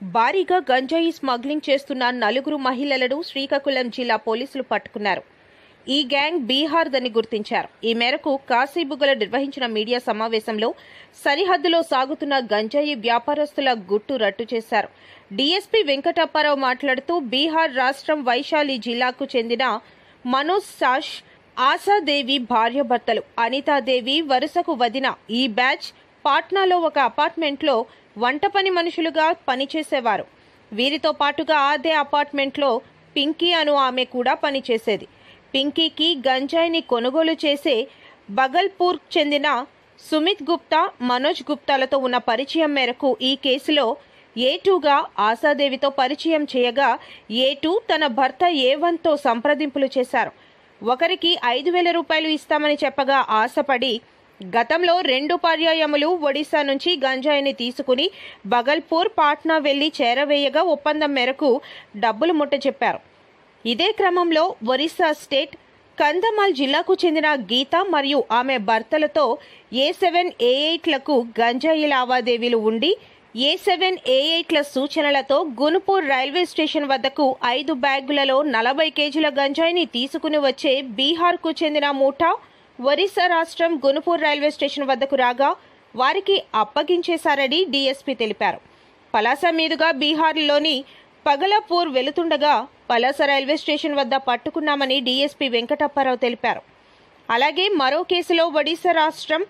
భారీగా గంజాయి స్మగ్లింగ్ చేస్తున్న నలుగురు మహిళలను శ్రీకాకుళం జిల్లా పోలీసులు పట్టుకున్నారు. ఈ గ్యాంగ్ బీహార్దని గుర్తించారు. ఈ మేరకు కాశీబుగల నిర్వహించిన మీడియా సమావేశంలో సరిహద్దులో సాగుతున్న గంజాయి వ్యాపారస్తుల గుట్టు రట్టు చేశారు. డీఎస్పీ వెంకటప్పారావు మాట్లాడుతూ బీహార్ రాష్ట్రం వైశాలి జిల్లాకు చెందిన మనోజ్ సాష్ ఆశాదేవి భార్యభర్తలు అనితాదేవి వరుసకు వదిన ఈ బ్యాచ్ పాట్నాలో ఒక అపార్ట్మెంట్లో వంట పని మనుషులుగా పనిచేసేవారు. వీరితో పాటుగా అదే అపార్ట్మెంట్లో పింకీ అను ఆమె కూడా పనిచేసేది. పింకీకి గంజాయిని కొనుగోలు చేసే బగల్పూర్కు చెందిన సుమిత్ గుప్తా మనోజ్ గుప్తాలతో ఉన్న పరిచయం మేరకు ఈ కేసులో ఏ టూగా ఆశాదేవితో పరిచయం చేయగా ఏ టూ తన భర్త ఏ వన్తో సంప్రదింపులు చేశారు. ఒకరికి ఐదు వేల రూపాయలు ఇస్తామని చెప్పగా ఆశపడి గతంలో రెండు పర్యాయములు ఒడిశా నుంచి గంజాయిని తీసుకుని బగల్పూర్ పాట్నా వెళ్ళి చేరవేయగా ఒప్పందం మేరకు డబ్బులు ముట్టచెప్పారు ఇదే క్రమంలో ఒరిస్సా స్టేట్ కంధమాల్ జిల్లాకు చెందిన గీత మరియు ఆమె భర్తలతో ఏ సెవెన్ ఏ ఎయిట్లకు గంజాయి లావాదేవీలు ఉండి ఏ సెవెన్ ఏ ఎయిట్ల సూచనలతో గునుపూర్ రైల్వే స్టేషన్ వద్దకు ఐదు బ్యాగులలో నలభై కేజీల గంజాయిని తీసుకుని వచ్చే బీహార్కు చెందిన మూఠా ఒరిస్సా రాష్ట్రం గునుపూర్ రైల్వే స్టేషన్ వద్దకు రాగా వారికి అప్పగించేశారని డీఎస్పీ తెలిపారు. పలాస మీదుగా బీహార్లోని పగలపూర్ వెళుతుండగా పలాస రైల్వే స్టేషన్ వద్ద పట్టుకున్నామని డీఎస్పీ వెంకటప్పారావు తెలిపారు. అలాగే మరో కేసులో ఒడిశా రాష్ట్రం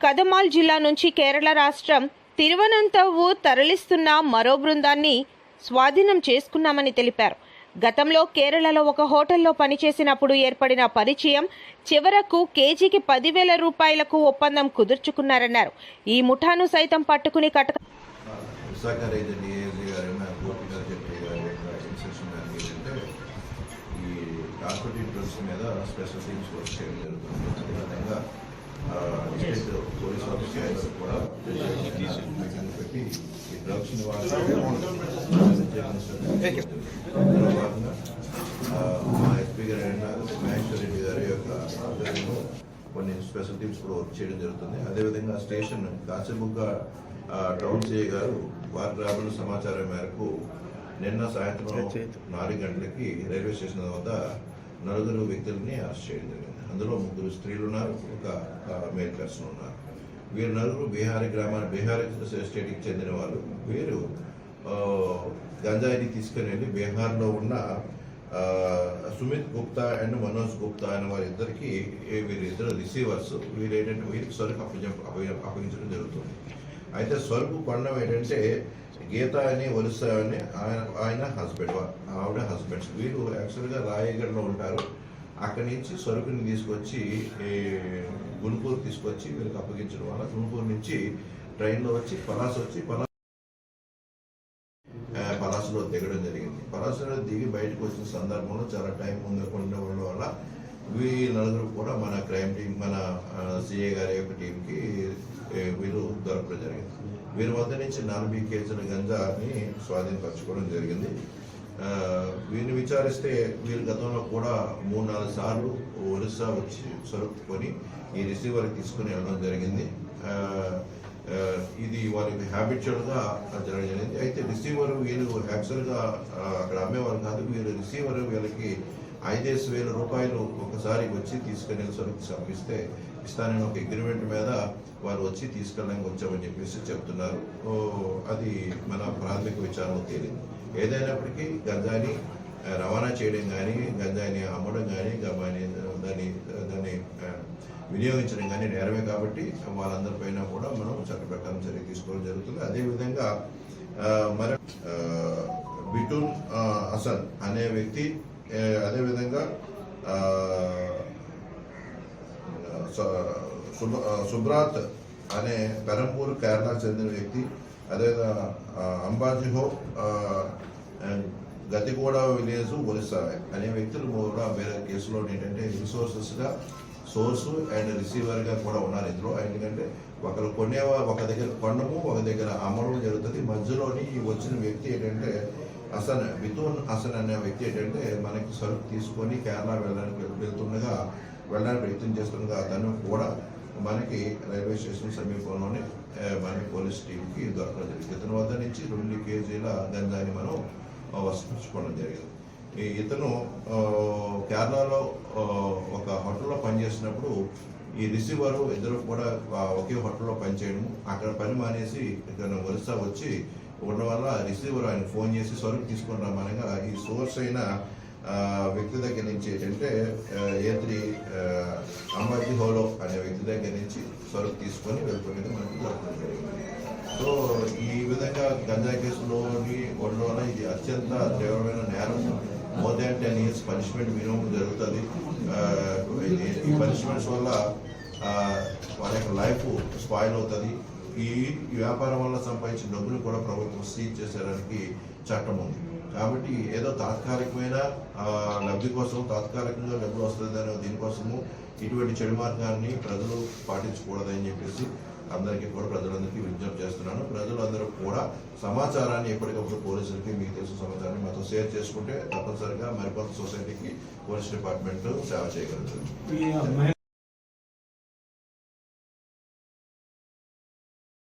కదమాల్ జిల్లా నుంచి కేరళ రాష్ట్రం తిరువనంతవు తరలిస్తున్న మరో బృందాన్ని స్వాధీనం చేసుకున్నామని తెలిపారు. గతంలో కేరళలో ఒక హోటల్లో పనిచేసినప్పుడు ఏర్పడిన పరిచయం చివరకు కేజీకి పదివేల రూపాయలకు ఒప్పందం కుదుర్చుకున్నారన్నారు. ఈ ముఠాను సైతం పట్టుకుని కట్ట ఈ నార్కోటిక్ డ్రగ్స్ మీద స్పెషల్ టీమ్స్ వర్క్ చేయడం జరుగుతుంది. అదేవిధంగా స్టేట్ పోలీస్ ఆఫీసర్స్ కూడా పెట్టి ఈ డ్రగ్స్ మా ఎస్పీ గారు అయిన మహేశ్వర్ రెడ్డి గారి యొక్క ఆధ్వర్యంలో కొన్ని స్పెషల్ టీమ్స్ కూడా వర్క్ చేయడం జరుగుతుంది. అదేవిధంగా స్టేషన్ కాచిబుగ్గ టౌన్ సిఐ గారు వారి రాబడిన సమాచారం మేరకు నిన్న సాయంత్రం నాలుగు గంటలకి రైల్వే స్టేషన్ వద్ద నలుగురు వ్యక్తులని అరెస్ట్ చేయడం జరిగింది. అందులో ముగ్గురు స్త్రీలు ఉన్నారు ఒక మేల్ పర్సన్ ఉన్నారు. వీరు నలుగురు బీహారీ గ్రామాన్ని బీహారీ స్టేట్కి చెందిన వాళ్ళు. వీరు గంజాయిని తీసుకుని వెళ్ళి బీహార్లో ఉన్న సుమిత్ గుప్తా అండ్ మనోజ్ గుప్తా అనే వారిద్దరికి వీరిద్దరు రిసీవర్స్. వీరు ఏంటంటే వీరికి సరుకు అప్పగించ అప్పగించడం జరుగుతుంది. అయితే సరుకు పండం ఏంటంటే గీత అని ఒరిస్సా అని ఆయన ఆయన హస్బెండ్ ఆవిడ హస్బెండ్స్. వీరు యాక్చువల్గా రాయగఢ్లో ఉంటారు. అక్కడి నుంచి సరుకుని తీసుకొచ్చి ఈ గుంటూరు తీసుకొచ్చి వీళ్ళకి అప్పగించడం వల్ల గుంటూరు నుంచి ట్రైన్లో వచ్చి పలాస వచ్చి పలాస పలాసులో పలాసలో దిగడం జరిగింది. పలాసలో దిగి బయటకు వచ్చిన సందర్భంలో చాలా టైం ఉండకుండా ఉండడం వల్ల వీ నలుగురు కూడా మన క్రైమ్ టీం మన సిఏ గారి యొక్క టీంకి వీరు దొరకడం జరిగింది. వీరి వద్ద నుంచి నలభై కేజీల గంజాని స్వాధీనపరచుకోవడం జరిగింది. వీరిని విచారిస్తే వీరు గతంలో కూడా మూడు నాలుగు సార్లు ఒరిస్సా వచ్చి సరుకుకొని ఈ రిసీవర్ తీసుకుని వెళ్ళడం జరిగింది. ఇది వారికి హ్యాబిచువల్గా జరగడం జరిగింది. అయితే రిసీవర్ వీళ్ళు యాక్చువల్గా అక్కడ అమ్మేవారు కాదు. వీళ్ళు రిసీవర్ వీళ్ళకి ఐదేసి వేల రూపాయలు ఒకసారి వచ్చి తీసుకుని సరుకు పంపిస్తే ఇస్తానని ఒక అగ్రిమెంట్ మీద వారు వచ్చి తీసుకెళ్ళడానికి వచ్చామని చెప్పేసి చెప్తున్నారు. అది మన ప్రాథమిక విచారణ తేలింది. ఏదైనప్పటికీ గంజాని రవాణా చేయడం కానీ గంజాయిని అమ్మడం కానీ గమాని దాన్ని దాన్ని వినియోగించడం కానీ నేరమే కాబట్టి వాళ్ళందరిపైన కూడా మనం చట్ట ప్రకారం చర్య తీసుకోవడం జరుగుతుంది. అదేవిధంగా మరి బిటూన్ హసన్ అనే వ్యక్తి అదేవిధంగా సుబ్రాత్ అనే పెరంపూర్ కేరళకు చెందిన వ్యక్తి అదేవిధంగా అంబాజీహో గతిగూడ విలేజ్ ఒరిస్సా అనే వ్యక్తులు కూడా వేరే కేసులో ఏంటంటే రిసోర్సెస్గా సోర్స్ అండ్ రిసీవర్గా కూడా ఉన్నారు ఇందులో ఎందుకంటే ఒకరు కొనేవా ఒక దగ్గర కొండము ఒక దగ్గర అమ్మడం జరుగుతుంది. మధ్యలోని వచ్చిన వ్యక్తి ఏంటంటే హసన్ మిథున్ హసన్ అనే వ్యక్తి ఏంటంటే మనకి సరుకు తీసుకొని కేరళ వెళ్ళడానికి వెళ్తుండగా వెళ్ళడానికి ప్రయత్నం చేస్తుండగా అతను కూడా మనకి రైల్వే స్టేషన్ సమీపంలోనే మనకి పోలీస్ టీంకి దొరకడం జరిగింది. ఇతని వద్ద నుంచి రెండు కేజీల గంజాయిని మనం ఆ, వసూలుకోవడం జరిగింది. ఈ ఇతను కేరళలో ఒక హోటల్లో పనిచేసినప్పుడు ఈ రిసీవర్ ఇద్దరు కూడా ఒకే హోటల్లో పనిచేయడం అక్కడ పని మానేసి ఇతను ఒరిస్సా వచ్చి ఉండడం వల్ల రిసీవర్ ఆయన ఫోన్ చేసి సరుకు తీసుకుని రమ్మనగా ఈ సోర్స్ అయిన వ్యక్తి దగ్గర నుంచి ఏంటంటే ఏ త్రీ అంబాజీ హోలో అనే వ్యక్తి దగ్గర నుంచి సరుకు తీసుకొని వెళ్తుండగా మనకు దొరకడం జరిగింది. సో ఈ విధంగా గంజా కేసులోని ఒళ్ళోన ఇది అత్యంత తీవ్రమైన నేరం. More than ten years punishment minimum జరుగుతుంది. ఈ పనిష్మెంట్స్ వల్ల వాళ్ళ యొక్క లైఫ్ స్పాయిల్ అవుతుంది. ఈ ఈ వ్యాపారం వల్ల సంపాదించిన డబ్బులు కూడా ప్రభుత్వం సీజ్ చేసేదానికి చట్టం ఉంది. కాబట్టి ఏదో తాత్కాలికమైన లబ్ధి కోసం తాత్కాలికంగా డబ్బులు వస్తుంది అనే దీనికోసము ఇటువంటి చెడు మార్గాన్ని ప్రజలు పాటించకూడదని చెప్పేసి అందరికీ కూడా ప్రజలందరికీ విజ్ఞప్తి చేస్తున్నాను. ప్రజలందరూ కూడా సమాచారాన్ని ఎప్పటికప్పుడు పోలీసులకి మీకు తెలిసిన సమాచారాన్ని మాతో షేర్ చేసుకుంటే తప్పనిసరిగా మరికొంత సొసైటీకి పోలీస్ డిపార్ట్మెంట్ సేవ చేయగలుగుతుంది.